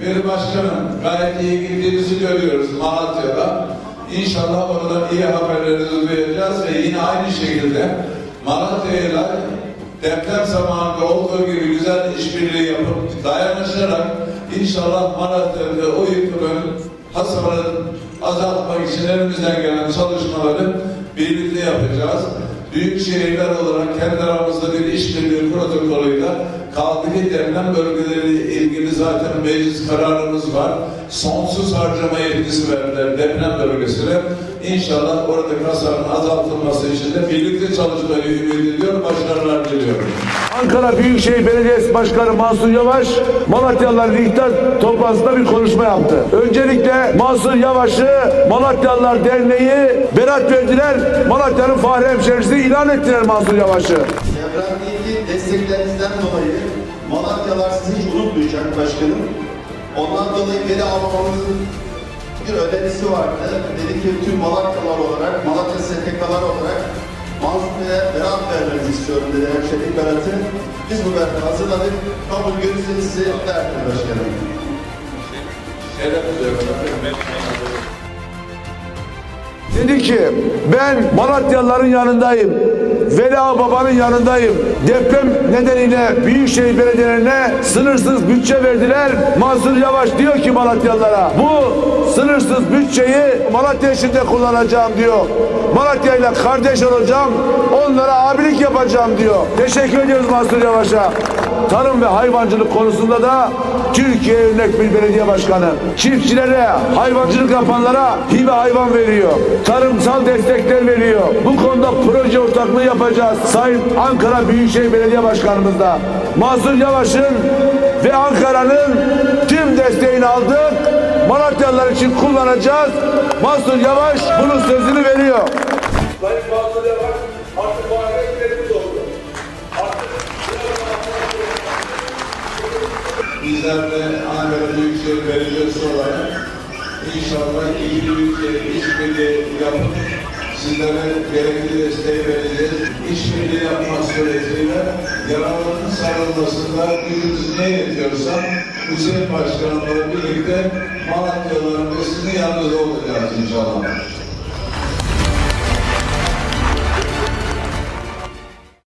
Bir başkanım gayet iyi gittiğimizi görüyoruz Malatya'da. İnşallah orada iyi haberlerinizi duyacağız ve yine aynı şekilde Malatya'yla deprem zamanında olduğu gibi güzel işbirliği yapıp dayanışarak inşallah Malatya'da o yıkımın hasarını azaltmak için elimizden gelen çalışmaları birlikte yapacağız. Büyük şehirler olarak kendi aramızda bir işbirliği protokolüyle ki deprem bölgeleriyle ilgili zaten meclis kararımız var. Sonsuz harcama yetkisi verdiler deprem bölgesine. İnşallah oradaki hasarın azaltılması için de birlikte çalışmayı ümit ediyorum. Başarılar diliyorum. Ankara Büyükşehir Belediyesi Başkanı Mansur Yavaş, Malatyalılar İhtar toplantısında bir konuşma yaptı. Öncelikle Mansur Yavaş'ı Malatyalılar Derneği berat verdiler. Malatya'nın fahri hemşerisi ilan ettiler Mansur Yavaş'ı. Depremdeki desteklerinizden dolayı Malatyalar sizi hiç unutmayacak başkanım. Ondan dolayı veri almamızın bir önerisi vardı. Dedi ki tüm Malatyalar olarak, Malatya STK'lar olarak Mansur Bey'e berat vermenizi istiyorum dedi hemşerik beratı. Biz bu beratı hazırladık. Kabul görürseniz size verdim başkanım. Dedi ki ben Malatyalıların yanındayım. Veli Ağa Baba'nın yanındayım. Deprem nedeniyle Büyükşehir Belediyelerine sınırsız bütçe verdiler. Mansur Yavaş diyor ki Malatyalılara bu sınırsız bütçeyi Malatya içinde kullanacağım diyor. Malatya ile kardeş olacağım. Onlara abilik yapacağım diyor. Teşekkür ediyoruz Mansur Yavaş'a. Tarım ve hayvancılık konusunda da Türkiye örnek bir belediye başkanı. Çiftçilere, hayvancılık yapanlara hibe hayvan veriyor. Tarımsal destekler veriyor. Bu konuda proje ortaklığı yapacağız. Sayın Ankara Büyükşehir Belediye Başkanımızla. Mansur Yavaş'ın ve Ankara'nın tüm desteğini aldık. Malatyalılar için kullanacağız. Mansur Yavaş bunun sözünü veriyor. Sayın Mansur Yavaş artık bu hareketlerimiz oldu. Bizler de Ankara Büyükşehir Belediyesi olarak inşallah iyi bir işbirliği yapıp sizlere gerekli desteği vereceğiz. İşbirliği yapmak suretiyle yaraların sarılmasında gücümüz ne yetiyorsa Hüseyin Başkanımla birlikte Malatyalıların ve sizin yanınızda olacağız inşallah.